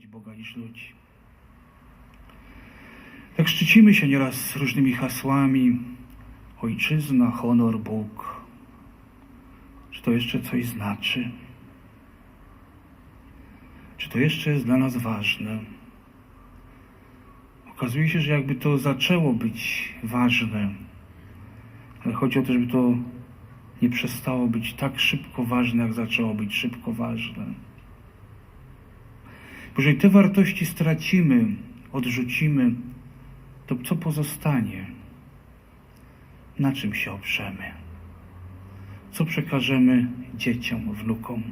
słuchać Boga niż ludzi. Tak szczycimy się nieraz różnymi hasłami ojczyzna, honor, Bóg. Czy to jeszcze coś znaczy? Czy to jeszcze jest dla nas ważne? Okazuje się, że jakby to zaczęło być ważne, ale chodzi o to, żeby to nie przestało być tak szybko ważne, jak zaczęło być szybko ważne. Jeżeli te wartości stracimy, odrzucimy, to co pozostanie? Na czym się oprzemy? Co przekażemy dzieciom, wnukom,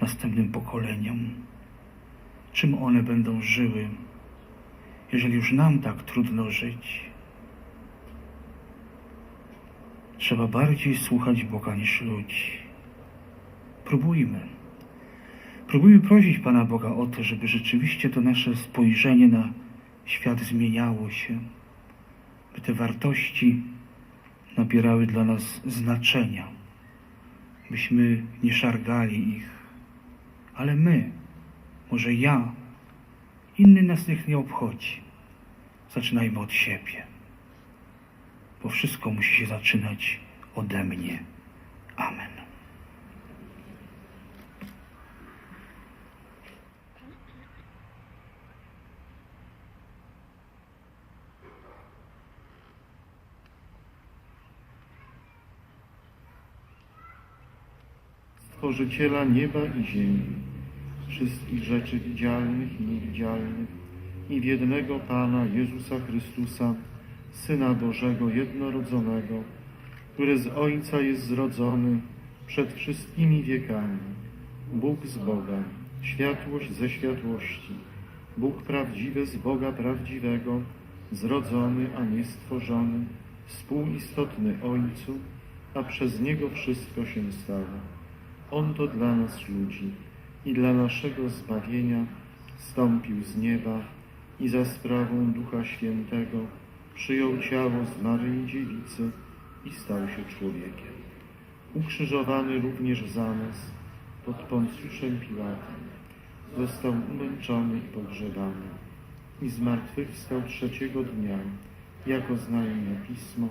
następnym pokoleniom? Czym one będą żyły, jeżeli już nam tak trudno żyć? Trzeba bardziej słuchać Boga niż ludzi. Próbujmy. Próbujmy prosić Pana Boga o to, żeby rzeczywiście to nasze spojrzenie na świat zmieniało się, by te wartości nabierały dla nas znaczenia, byśmy nie szargali ich, ale my, może ja, inny nas niech nie obchodzi. Zaczynajmy od siebie, bo wszystko musi się zaczynać ode mnie. Amen. Stworzyciela nieba i ziemi, wszystkich rzeczy widzialnych i niewidzialnych, i w jednego Pana Jezusa Chrystusa, Syna Bożego jednorodzonego, który z Ojca jest zrodzony przed wszystkimi wiekami, Bóg z Boga, światłość ze światłości, Bóg prawdziwy z Boga prawdziwego, zrodzony, a nie stworzony, współistotny Ojcu, a przez Niego wszystko się stało. On to dla nas ludzi i dla naszego zbawienia stąpił z nieba i za sprawą Ducha Świętego przyjął ciało z Maryi Dziewicy i stał się człowiekiem. Ukrzyżowany również za nas pod Poncjuszem Piłatem, został umęczony i pogrzebany i zmartwychwstał trzeciego dnia, jako znajome Pismo,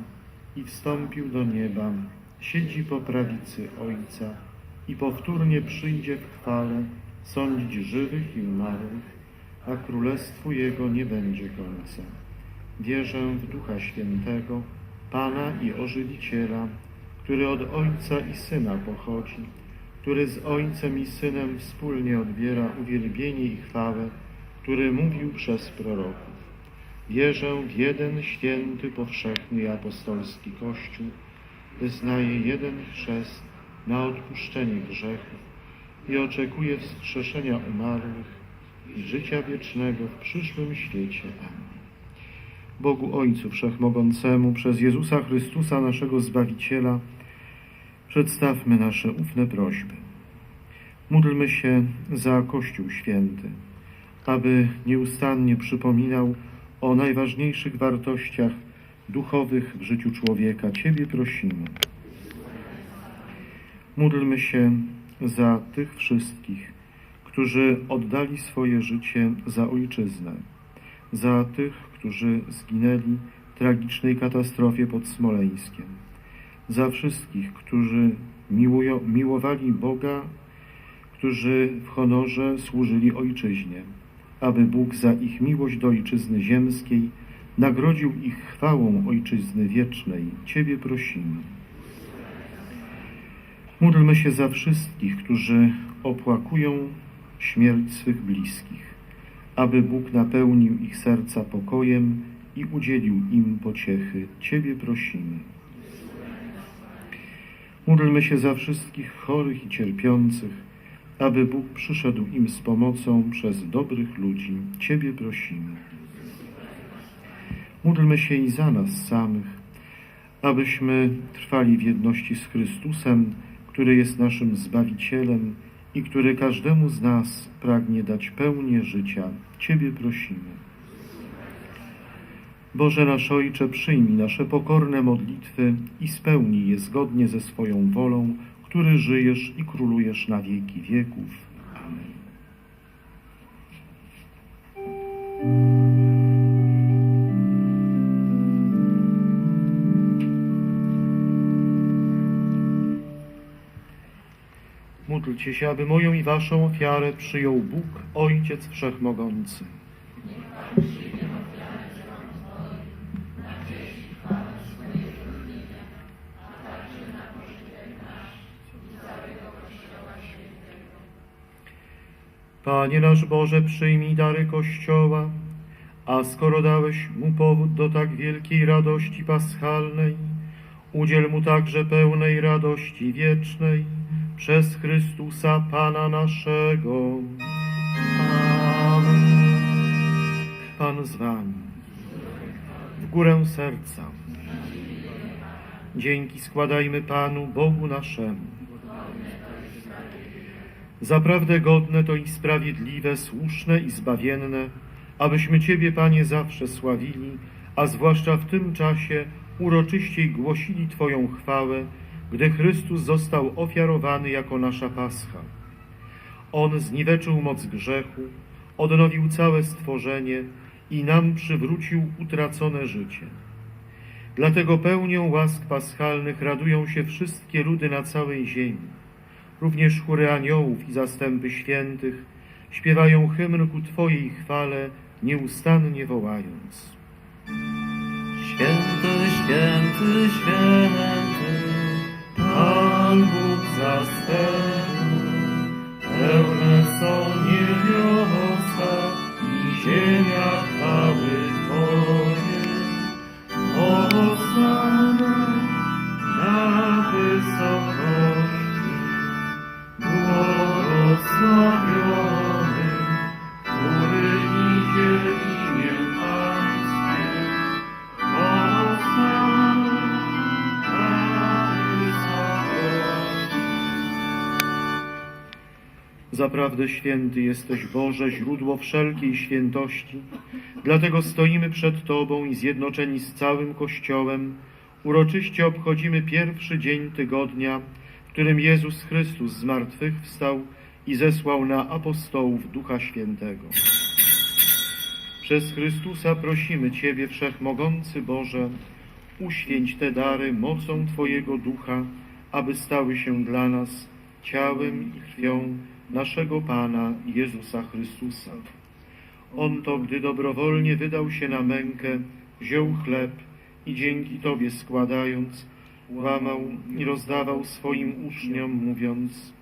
i wstąpił do nieba, siedzi po prawicy Ojca, i powtórnie przyjdzie w chwale sądzić żywych i umarłych, a królestwu Jego nie będzie końca. Wierzę w Ducha Świętego, Pana i Ożywiciela, który od Ojca i Syna pochodzi, który z Ojcem i Synem wspólnie odbiera uwielbienie i chwałę, który mówił przez proroków. Wierzę w jeden święty, powszechny i apostolski Kościół, wyznaję jeden chrzest na odpuszczenie grzechów i oczekuję wskrzeszenia umarłych i życia wiecznego w przyszłym świecie. Amen. Bogu Ojcu Wszechmogącemu, przez Jezusa Chrystusa, naszego Zbawiciela, przedstawmy nasze ufne prośby. Módlmy się za Kościół Święty, aby nieustannie przypominał o najważniejszych wartościach duchowych w życiu człowieka. Ciebie prosimy. Módlmy się za tych wszystkich, którzy oddali swoje życie za ojczyznę, za tych, którzy zginęli w tragicznej katastrofie pod Smoleńskiem, za wszystkich, którzy miłują, miłowali Boga, którzy w honorze służyli ojczyźnie, aby Bóg za ich miłość do ojczyzny ziemskiej nagrodził ich chwałą ojczyzny wiecznej. Ciebie prosimy. Módlmy się za wszystkich, którzy opłakują śmierć swych bliskich, aby Bóg napełnił ich serca pokojem i udzielił im pociechy. Ciebie prosimy. Módlmy się za wszystkich chorych i cierpiących, aby Bóg przyszedł im z pomocą przez dobrych ludzi. Ciebie prosimy. Módlmy się i za nas samych, abyśmy trwali w jedności z Chrystusem, który jest naszym Zbawicielem i który każdemu z nas pragnie dać pełnię życia. Ciebie prosimy. Boże nasz Ojcze, przyjmij nasze pokorne modlitwy i spełnij je zgodnie ze swoją wolą, który żyjesz i królujesz na wieki wieków. Amen. Módlcie się, aby moją i waszą ofiarę przyjął Bóg, Ojciec Wszechmogący. Panie nasz Boże, przyjmij dary Kościoła, a skoro dałeś mu powód do tak wielkiej radości paschalnej, udziel mu także pełnej radości wiecznej przez Chrystusa Pana naszego. Amen. Pan z wami. W górę serca. Dzięki składajmy Panu, Bogu naszemu. Zaprawdę godne to i sprawiedliwe, słuszne i zbawienne, abyśmy Ciebie, Panie, zawsze sławili, a zwłaszcza w tym czasie uroczyściej głosili Twoją chwałę, gdy Chrystus został ofiarowany jako nasza Pascha. On zniweczył moc grzechu, odnowił całe stworzenie i nam przywrócił utracone życie. Dlatego pełnią łask paschalnych radują się wszystkie ludy na całej ziemi. Również chóry aniołów i zastępy świętych śpiewają hymn ku Twojej chwale, nieustannie wołając. Święty, święty, święty, Pan Bóg zastępów, pełne są niebiosa i ziemia Zaprawdę święty jesteś Boże, źródło wszelkiej świętości. Dlatego stoimy przed Tobą i zjednoczeni z całym Kościołem uroczyście obchodzimy pierwszy dzień tygodnia, w którym Jezus Chrystus z martwych wstał i zesłał na apostołów Ducha Świętego. Przez Chrystusa prosimy Ciebie, Wszechmogący Boże, uświęć te dary mocą Twojego Ducha, aby stały się dla nas ciałem i krwią naszego Pana Jezusa Chrystusa. On to, gdy dobrowolnie wydał się na mękę, wziął chleb i dzięki Tobie składając, łamał i rozdawał swoim uczniom, mówiąc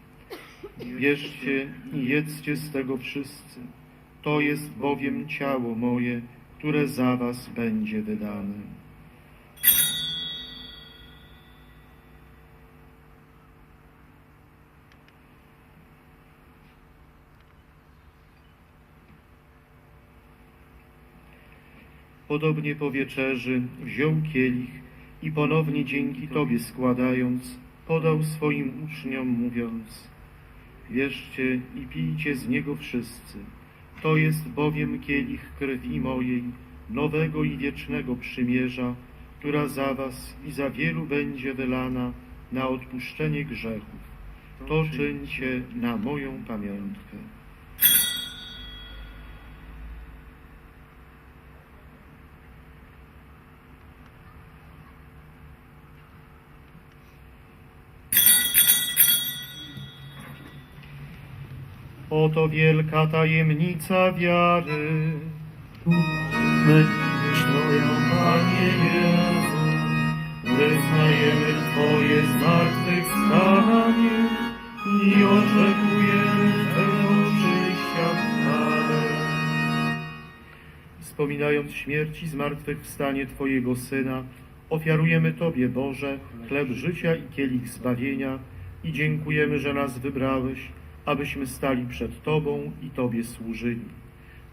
Bierzcie i jedzcie z tego wszyscy. To jest bowiem ciało moje, które za was będzie wydane. Podobnie po wieczerzy wziął kielich i ponownie dzięki Tobie składając, podał swoim uczniom, mówiąc Wierzcie i pijcie z niego wszyscy. To jest bowiem kielich krwi mojej, nowego i wiecznego przymierza, która za was i za wielu będzie wylana na odpuszczenie grzechów. To czyńcie na moją pamiątkę. Oto wielka tajemnica wiary. My Twoją, Panie Jezu, Wyznajemy Twoje zmartwychwstanie i oczekujemy Twego przyjścia w. Wspominając śmierć i zmartwychwstanie Twojego Syna, ofiarujemy Tobie, Boże, chleb życia i kielich zbawienia i dziękujemy, że nas wybrałeś, abyśmy stali przed Tobą i Tobie służyli.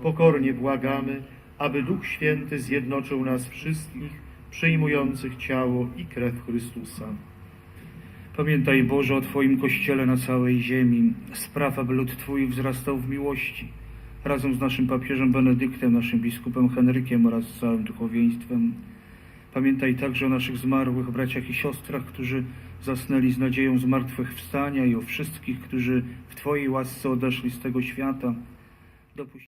Pokornie błagamy, aby Duch Święty zjednoczył nas wszystkich, przyjmujących ciało i krew Chrystusa. Pamiętaj Boże o Twoim Kościele na całej ziemi. Spraw, aby lud Twój wzrastał w miłości. Razem z naszym papieżem Benedyktem, naszym biskupem Henrykiem oraz całym duchowieństwem. Pamiętaj także o naszych zmarłych braciach i siostrach, którzy zasnęli z nadzieją zmartwychwstania i o wszystkich, którzy w Twojej łasce odeszli z tego świata.